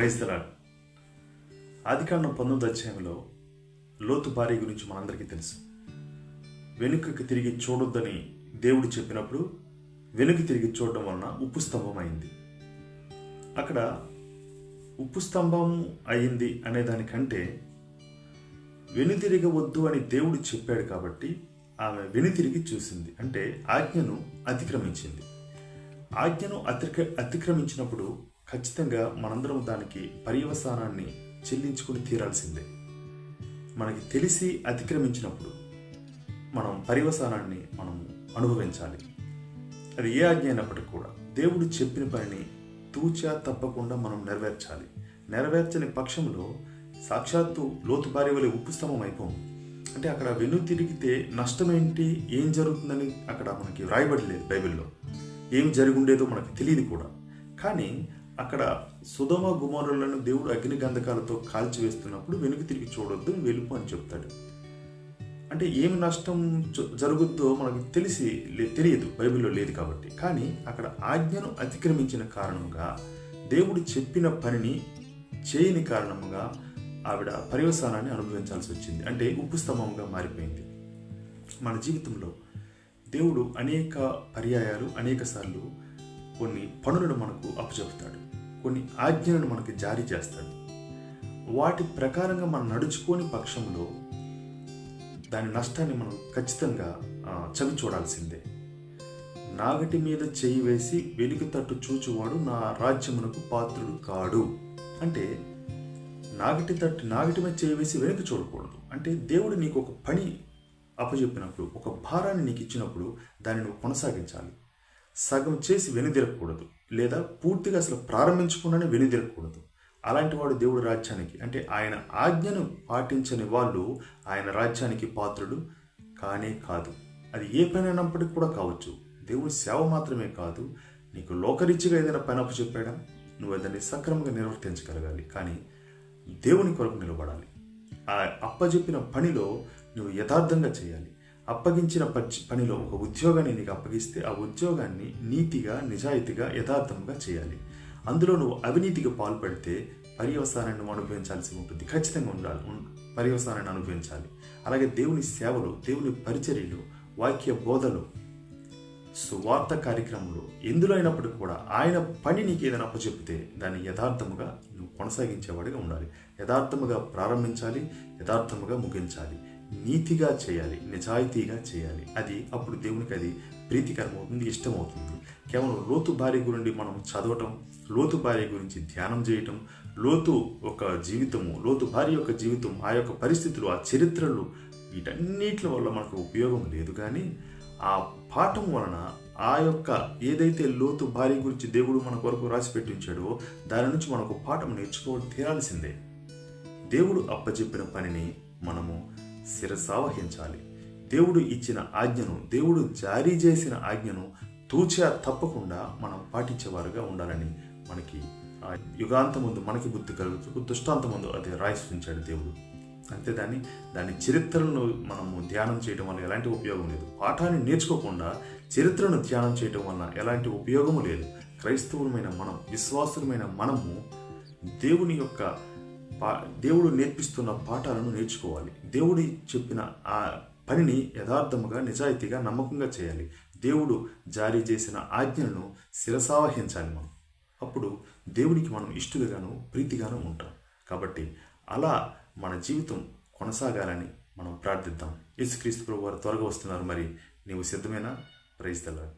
Praise the Lord ఆదికాండం పంతొమ్మిది అధ్యాయంలో లోతు భార్య గురించి మనందరికీ తెలుసు. వెనుకకి తిరిగి చూడొద్దని దేవుడు చెప్పినప్పుడు వెనుక తిరిగి చూడడం వలన ఉప్పు స్తంభం అయింది. అక్కడ ఉప్పు స్తంభం అయింది అనే దానికంటే వెనుతిరగవద్దు అని దేవుడు చెప్పాడు కాబట్టి ఆమె వెనుతిరిగి చూసింది. అంటే ఆజ్ఞను అతిక్రమించింది. ఆజ్ఞను అతిక్ర అతిక్రమించినప్పుడు ఖచ్చితంగా మనందరం దానికి పర్యవసానాన్ని చెల్లించుకుని తీరాల్సిందే. మనకి తెలిసి అతిక్రమించినప్పుడు మనం పర్యవసానాన్ని మనం అనుభవించాలి. అది ఏ ఆజ్ఞ అయినప్పటికీ కూడా దేవుడు చెప్పిన పనిని తూచా తప్పకుండా మనం నెరవేర్చాలి. నెరవేర్చని పక్షంలో సాక్షాత్తు లోతు భార్య వలె ఉప్పు స్తంభం అయిపోం అంటే అక్కడ వెను తిరిగితే నష్టం ఏంటి ఏం జరుగుతుందని అక్కడ మనకి వ్రాయబడలేదు బైబిల్లో. ఏం జరిగి ఉండేదో మనకు తెలియదు కూడా. కానీ అక్కడ సుధమ గుమారులను దేవుడు అగ్ని గంధకాలతో కాల్చివేస్తున్నప్పుడు వెనుక తిరిగి చూడొద్దు వెలుపు అని చెప్తాడు. అంటే ఏమి నష్టం జ- జరుగుద్దో మనకు తెలిసి లే- తెలియదు బైబిల్లో లేదు కాబట్టి. కానీ అక్కడ ఆజ్ఞను అతిక్రమించిన కారణంగా దేవుడు చెప్పిన పనిని చేయని కారణంగా ఆవిడ పర్యవసానాన్ని అనుభవించాల్సి వచ్చింది. అంటే ఉప్పు స్తంభంగా మారిపోయింది. మన జీవితంలో దేవుడు అనేక పర్యాయాలు అనేక సార్లు కొన్ని పనులను మనకు అప్పచెపుతాడు. కొన్ని ఆజ్ఞలను మనకి జారీ చేస్తాడు వాటి ప్రకారంగా మనం నడుచుకోని పక్షంలో దాని నష్టాన్ని మనం ఖచ్చితంగా చవి చూడాల్సిందే. నాగటి మీద చేయి వేసి వెనుక తట్టు చూచువాడు నా రాజ్యమునకు పాత్రుడు కాడు. అంటే నాగటి తట్టు నాగటి మీద చేయి వేసి వెనుక చూడకూడదు. అంటే దేవుడు నీకు ఒక పని అప్పచెప్పినప్పుడు ఒక భారాన్ని నీకు ఇచ్చినప్పుడు దాన్ని నువ్వు కొనసాగించాలి. సగం చేసి వెనుదిరగకూడదు లేదా పూర్తిగా అసలు ప్రారంభించకుండానే వెనుదిరగకూడదు. అలాంటి వాడు దేవుడు రాజ్యానికి అంటే ఆయన ఆజ్ఞను పాటించని వాళ్ళు ఆయన రాజ్యానికి పాత్రుడు కానే కాదు. అది ఏ పని అయినప్పటికీ కూడా కావచ్చు. దేవుడి సేవ మాత్రమే కాదు. నీకు లోకరీత్యగా ఏదైనా పని అప్పు చెప్పాడా? నువ్వు దాన్ని సక్రమంగా నిర్వర్తించగలగాలి. కానీ దేవుని కొరకు నిలబడాలి. ఆ అప్పజెప్పిన పనిలో నువ్వు యథార్థంగా చేయాలి. అప్పగించిన పచ్చి- పనిలో ఒక ఉద్యోగాన్ని నీకు అప్పగిస్తే ఆ ఉద్యోగాన్ని నీతిగా నిజాయితీగా యథార్థంగా చేయాలి. అందులో నువ్వు అవినీతికి పాల్పడితే పర్యవసానాన్ని అనుభవించాల్సి ఉంటుంది. ఖచ్చితంగా ఉండాలి. పర్యవసానాన్ని అనుభవించాలి. అలాగే దేవుని సేవలు దేవుని పరిచర్యలు వాక్య బోధలు సువార్త కార్యక్రమంలో ఎందులో అయినప్పటికీ కూడా ఆయన పని నీకు ఏదైనా అప్పచెప్పితే దాన్ని యథార్థముగా నువ్వు కొనసాగించేవాడిగా ఉండాలి. యథార్థముగా ప్రారంభించాలి. యథార్థముగా ముగించాలి. నీతిగా చేయాలి నిజాయితీగా చేయాలి. అది అప్పుడు దేవునికి అది ప్రీతికరమవుతుంది ఇష్టమవుతుంది. కేవలం లోతు భార్య గురించి మనం చదవటం లోతు భార్య గురించి ధ్యానం చేయటం లోతు ఒక జీవితము లోతు భార్య యొక్క జీవితం ఆ యొక్క పరిస్థితులు ఆ చరిత్రలు వీటన్నిటి వల్ల మనకు ఉపయోగం లేదు. కానీ ఆ పాఠం వలన ఆ యొక్క ఏదైతే లోతు భార్య గురించి దేవుడు మన కొరకు రాసి పెట్టించాడో దాని నుంచి మనకు పాఠం నేర్చుకోవడం తీరాల్సిందే. దేవుడు అప్పచెప్పిన పనిని మనము శిరసావహించాలి దేవుడు ఇచ్చిన ఆజ్ఞను దేవుడు జారీ చేసిన ఆజ్ఞను తూచా తప్పకుండా మనం పాటించేవారుగా ఉండాలని మనకి ఆ యుగాంతముందు మనకి బుద్ధి కలుగుతూ దుష్టాంత ముందు అది రాయిస్తుంచాడు దేవుడు. అంతే దాన్ని దాని చరిత్రను మనము ధ్యానం చేయడం వల్ల ఎలాంటి ఉపయోగం లేదు. పాఠాన్ని నేర్చుకోకుండా చరిత్రను ధ్యానం చేయడం వల్ల ఎలాంటి ఉపయోగము లేదు. క్రైస్తవులమైన మనం విశ్వాసులమైన మనము దేవుని యొక్క పా దేవుడు నేర్పిస్తున్న పాఠాలను నేర్చుకోవాలి. దేవుడు చెప్పిన ఆ పనిని యథార్థముగా నిజాయితీగా నమ్మకంగా చేయాలి. దేవుడు జారీ చేసిన ఆజ్ఞలను శిరసావహించాలి మనం. అప్పుడు దేవునికి మనం ఇష్టలుగాను ప్రీతిగాను ఉంటాం. కాబట్టి అలా మన జీవితం కొనసాగాలని మనం ప్రార్థిద్దాం. యేసుక్రీస్తు ప్రభు వారు త్వరగా వస్తున్నారు. మరి నీవు సిద్ధమేనా? ప్రైజ్ తెల్లాలి